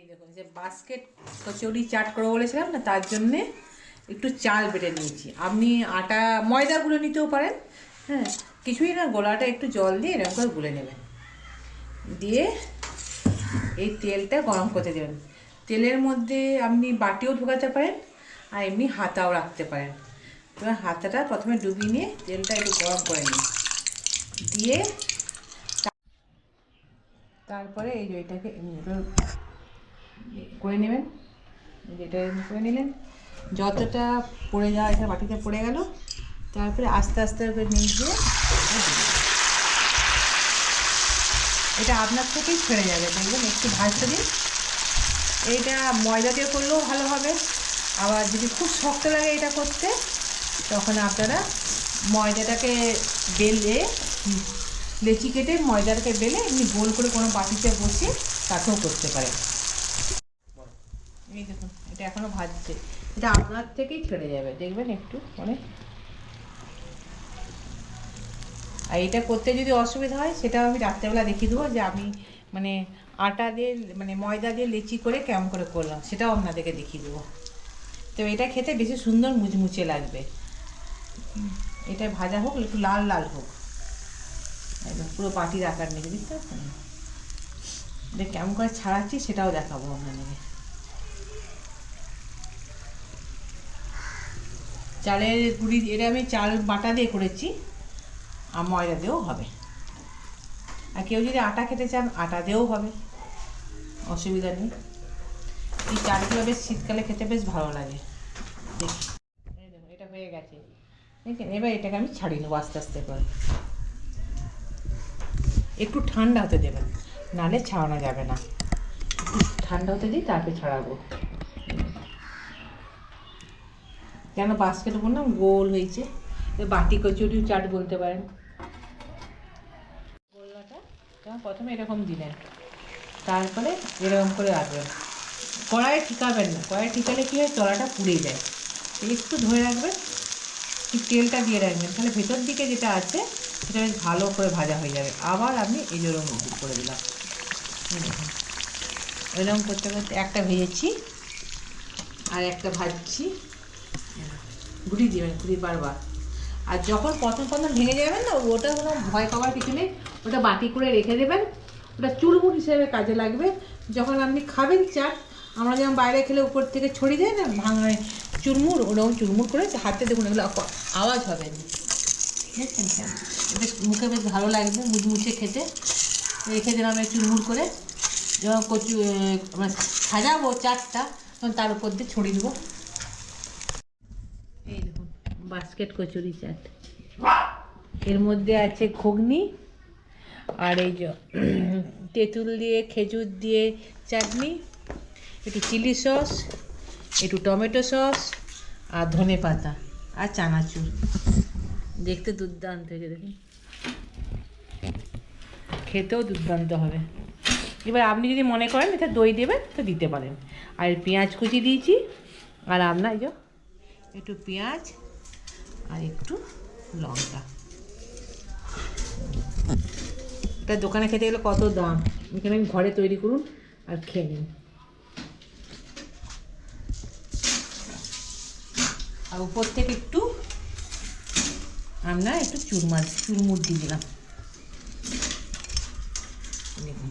এই দেখুন যে বাস্কেট কচুরি চাট করব বলেছিলাম না, তার জন্যে একটু চাল বেটে নিয়েছি। আপনি আটা, ময়দা গুলে নিতেও পারেন হ্যাঁ কিছুই না, গোলাটা একটু জল দিয়ে এরকম করে গুলে নেবেন। দিয়ে এই তেলটা গরম করতে দেবেন। তেলের মধ্যে আপনি বাটিও ঢোকাতে পারেন, আর এমনি হাতাও রাখতে পারেন। এবার হাতাটা প্রথমে ডুবিয়ে নিয়ে তেলটা একটু গরম করে নিন। দিয়ে তারপরে এই যে এমনি করে নেবেন। যেটা করে নিলেন। যতটা পড়ে যাওয়া এটা বাটিতে পড়ে গেল, তারপরে আস্তে আস্তে করে নিয়ে গিয়ে এটা আপনার থেকেই ছেড়ে যাবে, দেখবেন একটু ভাজতে দিন। এইটা ময়দা দিয়ে করলেও ভালো হবে। আবার যদি খুব শক্ত লাগে এটা করতে, তখন আপনারা ময়দাটাকে বেলে লেচি কেটে ময়দাটাকে বেলে এমনি গোল করে কোনো বাটিতে বসিয়ে তাতেও করতে পারেন। এই দেখুন এটা এখনও ভাজছে। এটা আপনার থেকেই ছেড়ে যাবে দেখবেন একটু মানে। আর এটা করতে যদি অসুবিধা হয় সেটাও আমি রাত্রেবেলা দেখিয়ে দেবো যে আমি মানে আটা দিয়ে মানে ময়দা দিয়ে লেচি করে কেমন করে করলাম সেটাও আপনাদেরকে দেখিয়ে দেবো। তো এটা খেতে বেশি সুন্দর মুচমুচে লাগবে। এটা ভাজা হোক একটু লাল লাল হোক। একদম পুরো পাটির আকার নিয়ে বুঝতে পারছেন? এটা কেমন করে ছাড়াচ্ছি সেটাও দেখাবো আপনাদেরকে। চালের গুঁড়ি, এটা আমি চাল বাটা দিয়ে করেছি, আর ময়দা দিয়েও হবে। আর কেউ যদি আটা খেতে চান, আটা দিয়েও হবে, অসুবিধা নেই। এই চালগুলো বেশ শীতকালে খেতে বেশ ভালো লাগে। দেখি এটা হয়ে গেছে। দেখেন, এবার এটাকে আমি ছাড়িয়ে নেব আস্তে আস্তে করে। একটু ঠান্ডা হতে দেবেন, নালে ছাড়ানো যাবে না। ঠান্ডা হতে দিই, তারপরে ছাড়াবো। কেন বাস্কেট বললাম গোল হয়েছে। বাটি কচুরি চাট বলতে পারেন। গোল্লাটা প্রথমে এরকম দিলেন, তারপরে এরকম করে রাখবেন কড়াইয়ে ঠিকাবেন না। কড়াইয়ে ঠিকালে কী হয়? তলাটা পুড়ে যায়। একটু ধরে রাখবেন ঠিক তেলটা দিয়ে রাখবেন। তাহলে ভেতর দিকে যেটা আছে, সেটা বেশ ভালো করে ভাজা হয়ে যাবে। আবার আমি এই যেরকম করে দিলাম। এরকম করতে করতে একটা ভেজেছি, আর একটা ভাজছি। ঘুরি দিবেন ঘুরি বারবার আর যখন প্রথম প্রথম ভেঙে যাবেন না ওটা কোনো ভয় পাওয়ার কিছু নেই। ওটা বাটি করে রেখে দেবেন। ওটা চুরমুর হিসেবে কাজে লাগবে। যখন আপনি খাবেন চাট আমরা যেমন বাইরে খেলে উপর থেকে ছড়িয়ে দেয় না ভাঙায় চুরমুর ওরকম চুরমুর করে হাতে দেখুন এগুলো আওয়াজ হবে। কেন? বেশ মুখে বেশ ভালো লাগবে মুচমুচে খেতে। রেখে দিলাম চুরমুর করে। যখন কচু এ, মানে সাজাবো চাটটা তখন তার উপর দিয়ে ছড়িয়ে দেবো। বাস্কেট কচুরি চাট। এর মধ্যে আছে ঘুগনি আর এই যে, তেঁতুল দিয়ে, খেজুর দিয়ে চাটনি, একটু চিলি সস, একটু টমেটো সস আর ধনে পাতা আর চানাচুর। দেখতে দুর্দান্ত হয়েছে দেখুন। খেতেও দুর্দান্ত হবে। এবার আপনি যদি মনে করেন এটা দই দেবেন, তো দিতে পারেন। আর পেঁয়াজ কুচি দিয়েছি। আর আপনার একটু পেঁয়াজ আর একটু লঙ্কা। এটা দোকানে খেতে গেলে কত দাম? এখানে আমি ঘরে তৈরি করুন আর খেয়ে নিন। আর উপর থেকে একটু আমরা একটু চুরমার, চুরমুর দিয়ে দিলাম। দেখুন।